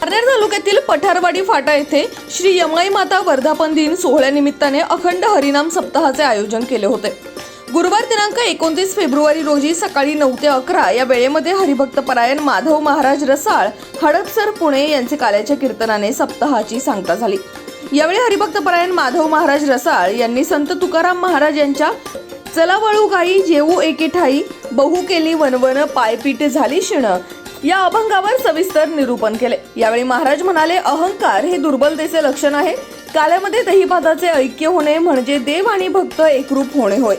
पारनेर तालुक्यातील पठारवाडी फाटा येथे श्री यमाई माता वर्धापन दिन सोहळ्यानिमित्ताने अखंड हरिनाम सप्ताहाचे आयोजन केले होते. गुरुवार दिनांक एकोणतीस फेब्रुवारी रोजी सकाळी नऊ ते अकरा या वेळेमध्ये हरिभक्त परायण माधव महाराज रसाळ हडपसर पुणे यांचे काल्याच्या कीर्तनाने सप्ताहाची सांगता झाली. यावेळी हरिभक्त परायण माधव महाराज रसाळ यांनी संत तुकाराम महाराज यांच्या चला वळू गाई जेऊ एके ठाई बहु केली वनवन पायपीट झाली शिण या अभंगावर सविस्तर निरूपण केले. यावेळी महाराज म्हणाले अहंकार हे दुर्बलतेचे लक्षण आहे. काल्यामध्ये दहीभाताचे ऐक्य होणे म्हणजे देव आणि भक्त एकरूप होणे होय.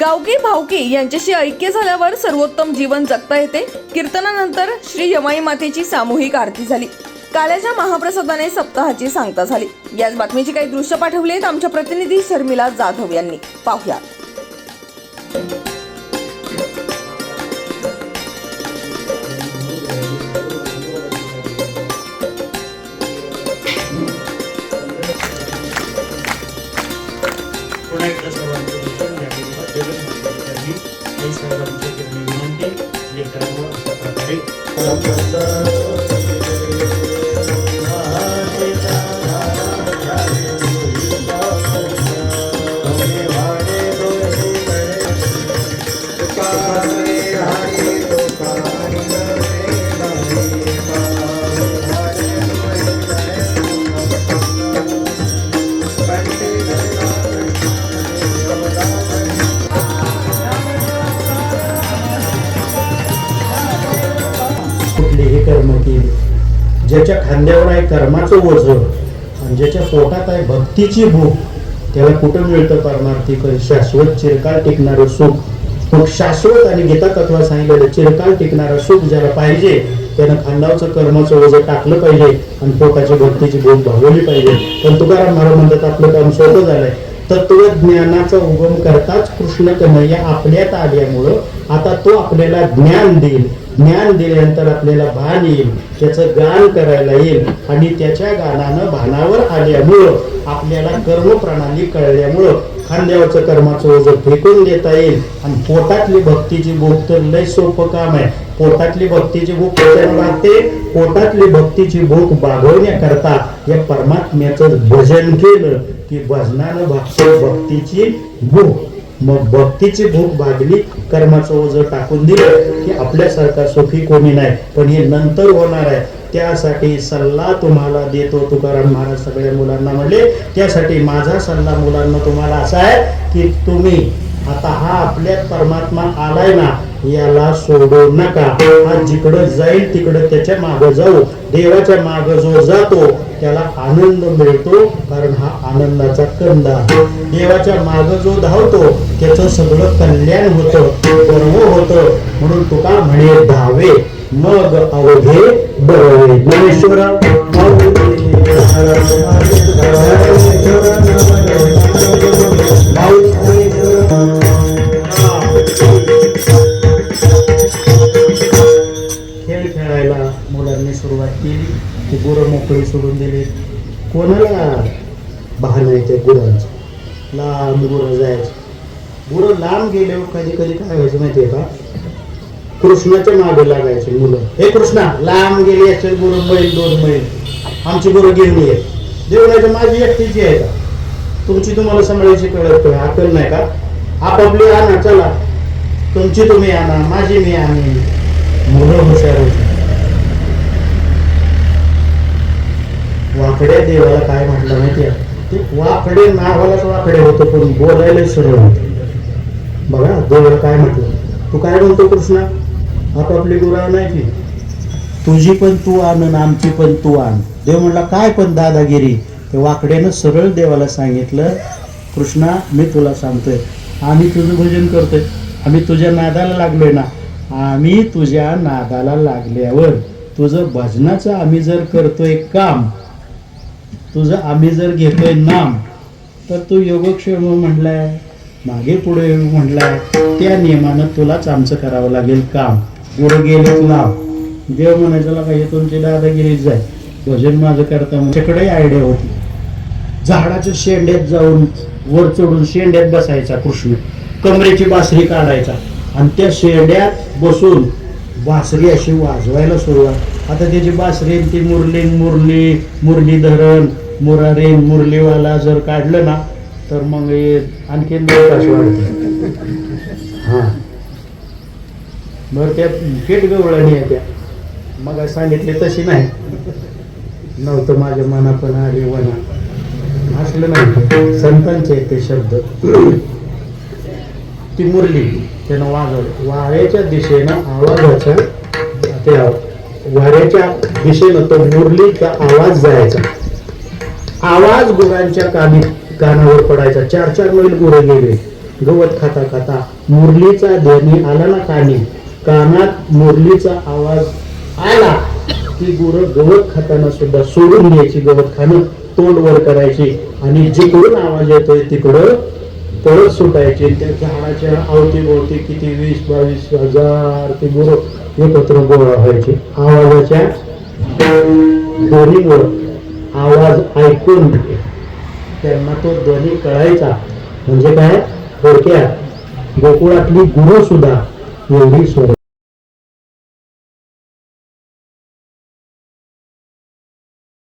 गावकी भावकी यांच्याशी ऐक्य झाल्यावर सर्वोत्तम जीवन जगता येते. कीर्तनानंतर श्री यमाई मातेची सामूहिक आरती झाली. काल्याच्या महाप्रसादाने सप्ताहाची सांगता झाली. याच बातमीची काही दृश्य पाठवली आहेत आमच्या प्रतिनिधी शर्मिला जाधव यांनी. पाहुया. Thank you. ज्याच्या खांद्यावर आहे कर्माचं ओझ आणि ज्याच्या पोटात आहे भक्तीची भूक त्याला कुठं मिळतं परमार्थिक शाश्वत चिरकाळ टिकणारं सुख. मग शाश्वत आणि गीता तत्वात सांगितलेलं चिरकाल टिकणारं सुख ज्याला पाहिजे त्यानं खांदावचं कर्माचं ओझं टाकलं पाहिजे आणि पोटाची भक्तीची भूक भागवली पाहिजे. पण तुकाराम महाराज म्हणतात आपलं काम सोपं झालंय. तत्वज्ञानाचा उगम करताच कृष्ण कन्हैया आपल्यात आल्यामुळं आता तो आपल्याला ज्ञान देईल. ज्ञान दिल्यानंतर आपल्याला भान येईल त्याचं गान करायला येईल आणि त्याच्या गानानं भानावर आल्यामुळं आपल्याला कर्मप्रणाली कळल्यामुळं खांद्यावरचं कर्माचं ओझं फेकून देता येईल. आणि पोटातली भक्तीची भूक तर लय सोपं काम आहे. पोटातली भक्तीची भूक कशानं भागते? पोटातली भक्तीची भूक भागवण्याकरता या परमात्म्याचं भजन केलं की भजनानं भागते भक्तीची भूक. मग भक्तीची भूक भागली कर्माचं ओझं टाकून दिलं की आपल्यासारखा सुखी कोणी नाही. पण हे नंतर होणार आहे. त्यासाठी सल्ला तुम्हाला देतो तुकाराम महाराज सगळ्या मुलांना म्हणले. त्यासाठी माझा सल्ला मुलांना तुम्हाला असा आहे की तुम्ही आता हा आपल्यात परमात्मा आलाय ना याला सोडू नका. हा जिकडं जाईल तिकडं त्याच्या मागं जाऊ. देवाच्या मागं जो जातो त्याला आनंद मिळतो कारण हा आनंदाचा कंद आहे. देवाच्या मागं जो धावतो त्याचं सगळं कल्याण होतं गर्व होतं. म्हणून तुका म्हणे धावे मग अवघे बळवे. ज्ञानेश्वर आपण सोडून दिले. कोणाला बहाणं आहे त्या गुरांचं. लांब गुरं जायचं. गुरं लांब गेले कधी कधी काय व्हायचं माहितीये का? कृष्णाच्या मागे लागायचे मुलं. हे कृष्णा लांब गेली असेल गुरं मैल दोन मैल आमची गुरं गिरणी ये. देवळाच्या माझी एकटीची आहे का? तुमची तुम्हाला सांभाळायची कळत काय अकल नाही का? आपापली आणा चला. तुमची तुम्ही आणा माझी मी आणि मुलं हुशार होती. वाकड्या देवाला काय म्हटलं माहितीये ते वाकडे नावालाच वाकडे होतो पण बोलायला सरळ होतं. बघा देवाला काय म्हटलं? तू काय म्हणतो कृष्णा? आपापली गुरा नाही की तुझी पण तू आण आमची पण तू आण. देव म्हणला काय पण दादागिरी? ते वाकड्यानं सरळ देवाला सांगितलं कृष्णा मी तुला सांगतोय आम्ही तुझं भजन करतोय. आम्ही तुझ्या नादाला लागलोय ना आम्ही तुझ्या नादाला लागल्यावर तुझं भजनाचं आम्ही जर करतोय काम तुझं आम्ही जर घेतोय नाम तर तू योगक्षेम म्हणलाय मागे पुढे म्हणलाय त्या नियमानं तुलाच आमचं करावं लागेल काम. पुढे गेले नाव. देव म्हणायचं काही तुमची दादागिरीच आहे भजन माझं करता त्याच्याकडे आयडिया होती. झाडाच्या शेंड्यात जाऊन वर चढून शेंड्यात बसायचा कृष्ण. कमरेची बासरी काढायचा. आणि त्या शेंड्यात बसून बासरी अशी वाजवायला सुरुवात. आता त्याची बासरी ती मुरली मुरली मुरलीधरण मुरारी मुरलीवाला जर काढलं ना तर मग हे आणखीन दोन तास वाढते हां. बरं त्या पेट गवळणी आहे त्या. मग सांगितले तशी नाही. नव्हतं माझ्या मनापण आली वना असलं नाही. संतांचे आहेत ते शब्द. ती मुरली त्यानं वाजवलं वाऱ्याच्या दिशेनं आवाजाच्या त्या वाऱ्याच्या दिशेनं तो मुरलीचा आवाज जायचा. आवाज गुरांच्या कानी कानावर पडायचा. चार चार मैल गुरं गेले. गवत खाता खाता मुरलीचा ध्वनी आला ना कानी. कानात मुरलीचा आवाज आला की गुरं गवत खाताना सुद्धा सोडून घ्यायची गवत खाणं तोंड वर करायची. आणि जिकडून आवाज येतोय तिकडं पळत सुटायचे. त्या झाडाच्या अवतीभोवती किती वीस बावीस हजार ते गुरं एकत्र गोळा व्हायचे. आवाजाच्या ध्वनीमुळं आवाज ऐकून त्यांना तो ध्वनी कळायचा. म्हणजे काय? थोडक्यात गोकुळातली गुरु सुद्धा एवढी स्वर